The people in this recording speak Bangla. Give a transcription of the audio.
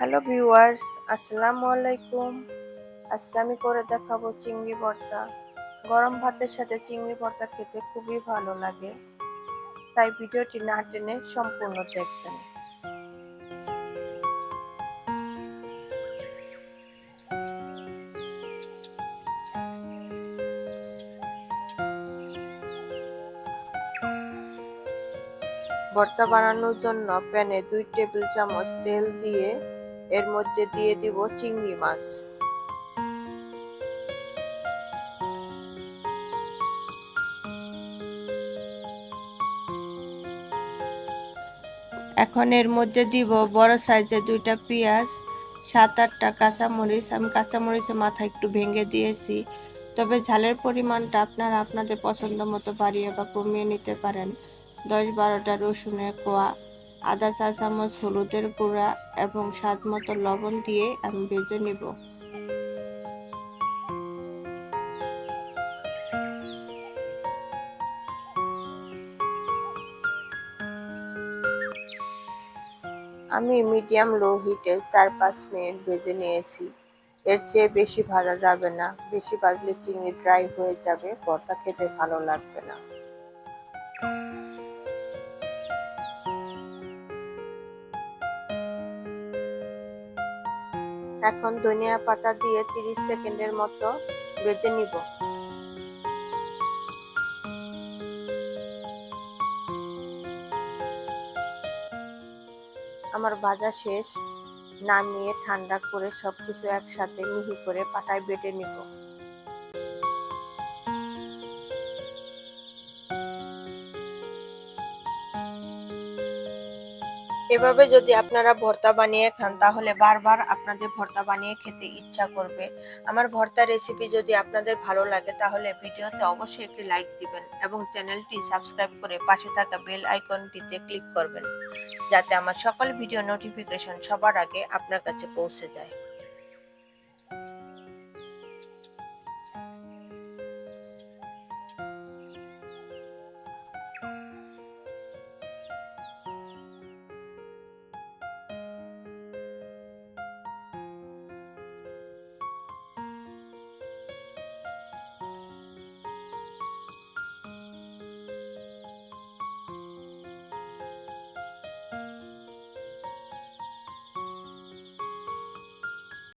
হ্যালো ভিউয়ার্স আসসালামু আলাইকুম আজকে আমি করে দেখাবো চিংড়ি ভর্তা। গরম ভাতের সাথে চিংড়ি ভর্তা খেতে খুবই ভালো লাগে। তাই ভিডিওটি না টেনে সম্পূর্ণ দেখবেন। ভর্তা বানানোর জন্য প্যানে দুই টেবিল চামচ তেল দিয়ে এর মধ্যে দিয়ে দিব চিংড়ি মাছ। এখন এর মধ্যে দিব বড় সাইজের দুইটা পেঁয়াজ, সাত আটটা কাঁচামরিচ। আমি কাঁচামরিচের মাথা একটু ভেঙে দিয়েছি, তবে ঝালের পরিমাণটা আপনারা আপনাদের পছন্দ মতো বাড়িয়ে বা কমিয়ে নিতে পারেন। দশ বারোটা রসুনের কোয়া আদা চা চামচ হলুদের গুঁড়া এবং স্বাদ মতো লবণ দিয়ে আমি ভেজে নিব। আমি মিডিয়াম লো হিটে চার পাঁচ মিনিট ভেজে নিয়েছি। এর চেয়ে বেশি ভাজা যাবে না। বেশি ভাজলে চিংড়ি ড্রাই হয়ে যাবে। ভর্তা খেতে ভালো লাগবে না। এখন ধনিয়া পাতা দিয়ে 30 সেকেন্ডের মতো ভেজে নিব। আমার ভাজা শেষ, নামিয়ে ঠান্ডা করে সবকিছু একসাথে মিহি করে পাটায় বেটে নিব। এভাবে যদি আপনারা ভর্তা বানিয়ে খান, তাহলে বারবার আপনাদের ভর্তা বানিয়ে খেতে ইচ্ছা করবে। আমার ভর্তা রেসিপি যদি আপনাদের ভালো লাগে, তাহলে ভিডিওতে অবশ্যই একটি লাইক দিবেন এবং চ্যানেলটি সাবস্ক্রাইব করে পাশে থাকা বেল আইকনটিতে ক্লিক করবেন, যাতে আমার সকল ভিডিও নোটিফিকেশন সবার আগে আপনার কাছে পৌঁছে যায়।